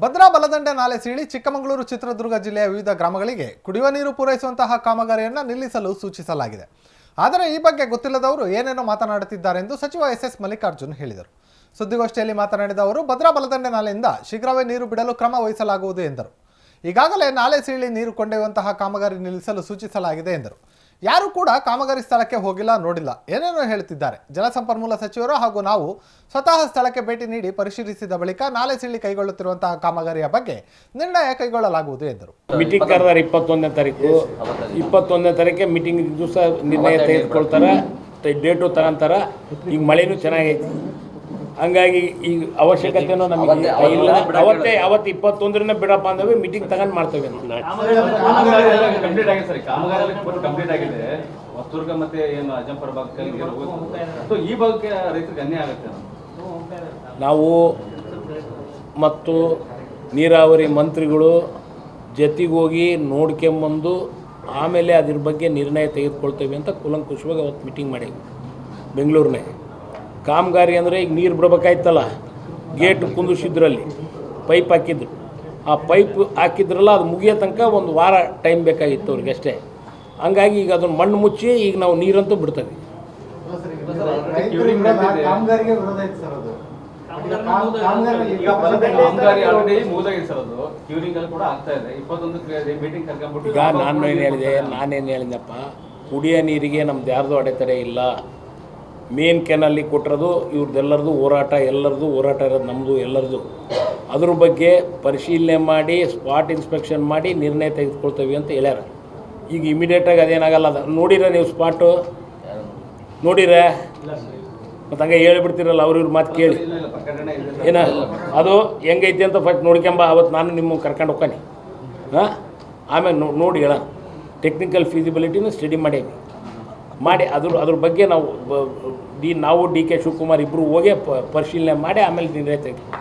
ಭದ್ರಾ ಬಲದಂಡೆ ನಾಲೆ ಸೀಳಿ ಚಿಕ್ಕಮಗಳೂರು ಚಿತ್ರದುರ್ಗ ಜಿಲ್ಲೆಯ ವಿವಿಧ ಗ್ರಾಮಗಳಿಗೆ ಕುಡಿಯುವ ನೀರು ಪೂರೈಸುವಂತಹ ಕಾಮಗಾರಿಯನ್ನು ನಿಲ್ಲಿಸಲು ಸೂಚಿಸಲಾಗಿದೆ. ಆದರೆ ಈ ಬಗ್ಗೆ ಗೊತ್ತಿಲ್ಲದವರು ಏನೇನೋ ಮಾತನಾಡುತ್ತಿದ್ದಾರೆ ಎಂದು ಸಚಿವ ಎಸ್ ಎಸ್ ಮಲ್ಲಿಕಾರ್ಜುನ್ ಹೇಳಿದರು. ಸುದ್ದಿಗೋಷ್ಠಿಯಲ್ಲಿ ಮಾತನಾಡಿದ ಅವರು, ಭದ್ರಾ ಬಲದಂಡೆ ನಾಲೆಯಿಂದ ಶೀಘ್ರವೇ ನೀರು ಬಿಡಲು ಕ್ರಮ ವಹಿಸಲಾಗುವುದು ಎಂದರು. ಈಗಾಗಲೇ ನಾಲೆ ಸೀಳಿ ನೀರು ಕೊಂಡೊಯ್ಯುವಂತಹ ಕಾಮಗಾರಿ ನಿಲ್ಲಿಸಲು ಸೂಚಿಸಲಾಗಿದೆ ಎಂದರು. ಯಾರೂ ಕೂಡ ಕಾಮಗಾರಿ ಸ್ಥಳಕ್ಕೆ ಹೋಗಿಲ್ಲ, ನೋಡಿಲ್ಲ. ಏನೇನೋ ಹೇಳುತ್ತಿದ್ದಾರೆ ಜಲಸಂಪನ್ಮೂಲ ಸಚಿವರು ಹಾಗೂ ನಾವು ಸ್ವತಃ ಸ್ಥಳಕ್ಕೆ ಭೇಟಿ ನೀಡಿ ಪರಿಶೀಲಿಸಿದ ಬಳಿಕ ನಾಲೆ ಸೀಳಿ ಕೈಗೊಳ್ಳುತ್ತಿರುವಂತಹ ಕಾಮಗಾರಿಯ ಬಗ್ಗೆ ನಿರ್ಣಯ ಕೈಗೊಳ್ಳಲಾಗುವುದು ಎಂದರು. ಮೀಟಿಂಗ್ ಕರೆದಾರೆ ಇಪ್ಪತ್ತೊಂದನೇ ತಾರೀಕು. ಇಪ್ಪತ್ತೊಂದನೇ ತಾರೀಕೆ ಮೀಟಿಂಗ್ ದಿವಸ ನಿರ್ಣಯ ತೆಗೆದುಕೊಳ್ತಾರೆ. ಡೇಟು ತಗೊಂತಾರ ಈಗ ಮಳೆನೂ ಚೆನ್ನಾಗೈತಿ. ಹಂಗಾಗಿ ಈ ಅವಶ್ಯಕತೆನೂ ನಮಗೆ ಇಲ್ಲ. ಅವತ್ತೇ ಅವತ್ತು ಇಪ್ಪತ್ತೊಂದರನೇ ಬಿಡಪ್ಪ ಅಂದವಿ ಮೀಟಿಂಗ್ ತಗೊಂಡು ಮಾಡ್ತೇವೆ ಅಂತ. ಕಂಪ್ಲೀಟ್ ಆಗಿದೆ ಸರ್. ಕಾಮಗಾರಿ ಎಲ್ಲ ಕಂಪ್ಲೀಟ್ ಆಗಿದೆ. ಹೊಸದುರ್ಗ ಮತ್ತೆ ಏನು ಅಜ್ಜಂಪುರ ಭಾಗಕ್ಕೆ ಸೊ ಈ ಭಾಗಕ್ಕೆ ರೈತರಿಗೆ ಅನ್ಯಾಯ ಆಗುತ್ತೆ ನಾವು ಮತ್ತು ನೀರಾವರಿ ಮಂತ್ರಿಗಳು ಜೊತೆಗೋಗಿ ನೋಡ್ಕೊಂಬಂದು ಆಮೇಲೆ ಅದ್ರ ಬಗ್ಗೆ ನಿರ್ಣಯ ತೆಗೆದುಕೊಳ್ತೇವೆ ಅಂತ ಕೂಲಂಕುಷವಾಗಿ ಅವತ್ತು ಮೀಟಿಂಗ್ ಮಾಡಿ ಬೆಂಗಳೂರಿನಾಗ ಕಾಮಗಾರಿ ಅಂದರೆ ಈಗ ನೀರು ಬಿಡ್ಬೇಕಾಯ್ತಲ್ಲ ಗೇಟ್ ಕುಂದಿಸಿದ್ರಲ್ಲಿ ಪೈಪ್ ಹಾಕಿದ್ರು. ಆ ಪೈಪ್ ಹಾಕಿದ್ರಲ್ಲ ಅದು ಮುಗಿಯೋ ತನಕ ಒಂದು ವಾರ ಟೈಮ್ ಬೇಕಾಗಿತ್ತು ಅವ್ರಿಗೆ ಅಷ್ಟೇ. ಹಂಗಾಗಿ ಈಗ ಅದನ್ನು ಮಣ್ಣು ಮುಚ್ಚಿ ಈಗ ನಾವು ನೀರಂತೂ ಬಿಡ್ತೇವೆ. ಈಗ ಕಾಮಗಾರಿ ಆಲ್ರೆಡಿ ಮುಗಿದಾಗಿದೆ ಸರ್ ಅದು. ಕ್ಯೂರಿಂಗ್ ಅಲ್ಲಿ ಕೂಡ ಆಗ್ತಾ ಇದೆ. ಇಪ್ಪತ್ತೊಂದು ಮೀಟಿಂಗ್ ಕರ್ಕೊಂಡ್ಬಿಟ್ಟು ಈಗ ನಾನು ಏನು ಹೇಳಿದೆ ನಾನೇನು ಹೇಳಿದೆಪ್ಪ ಕುಡಿಯೋ ನೀರಿಗೆ ನಮ್ದು ಯಾರ್ದು ಅಡೆತಡೆ ಇಲ್ಲ. ಮೇನ್ ಕೆನಲ್ಲಿ ಕೊಟ್ಟಿರೋದು ಇವ್ರದ್ದೆಲ್ಲರದು ಹೋರಾಟ ಎಲ್ಲರದು ಹೋರಾಟ ಇರೋದು ನಮ್ಮದು ಎಲ್ಲರದು ಅದ್ರ ಬಗ್ಗೆ ಪರಿಶೀಲನೆ ಮಾಡಿ, ಸ್ಪಾಟ್ ಇನ್ಸ್ಪೆಕ್ಷನ್ ಮಾಡಿ ನಿರ್ಣಯ ತೆಗೆದುಕೊಳ್ತೇವೆ ಅಂತ ಹೇಳ್ಯಾರ. ಈಗ ಇಮಿಡಿಯೇಟಾಗಿ ಅದೇನಾಗಲ್ಲ ಅದು. ನೋಡಿರ ನೀವು ಸ್ಪಾಟು ನೋಡಿರ ಮತ್ತು ಹಂಗೆ ಹೇಳ್ಬಿಡ್ತೀರಲ್ಲ, ಅವ್ರ ಇವ್ರ ಮಾತು ಕೇಳಿ. ಏನ, ಅದು ಹೆಂಗೈತಿ ಅಂತ ಫಸ್ಟ್ ನೋಡ್ಕೊಂಬ ಅವತ್ತು ನಾನು ನಿಮ್ಮ ಕರ್ಕೊಂಡು ಹೋಗ್ತಾನೆ. ಹಾಂ? ಆಮೇಲೆ ನೋಡಿ ಹೇಳ. ಟೆಕ್ನಿಕಲ್ ಫೀಸಿಬಿಲಿಟಿನ ಸ್ಟಡಿ ಮಾಡೀವಿ ಮಾಡಿ ಅದ್ರ ಅದ್ರ ಬಗ್ಗೆ ನಾವು ಡಿ ನಾವು ಡಿ ಕೆ ಶಿವಕುಮಾರ್ ಇಬ್ಬರು ಹೋಗಿ ಪರಿಶೀಲನೆ ಮಾಡಿ ಆಮೇಲೆ ನಿರ್ಣಯ ತೆಗೆದು